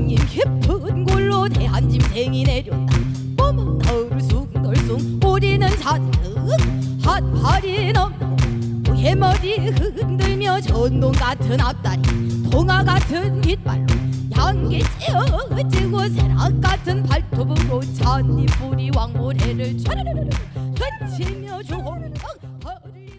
형님 깊은 골로 대한 짐승이 내렸다 몸은 덜숭덜숭. 우리는 잔뜩 핫팔이 넘고 해머리 흔들며 전동 같은 앞다리 동화 같은 뒷발로 양기 찌어지고 세락 같은 발톱으로 잔디 뿌리 왕모래를 촤르르르 던치며 허리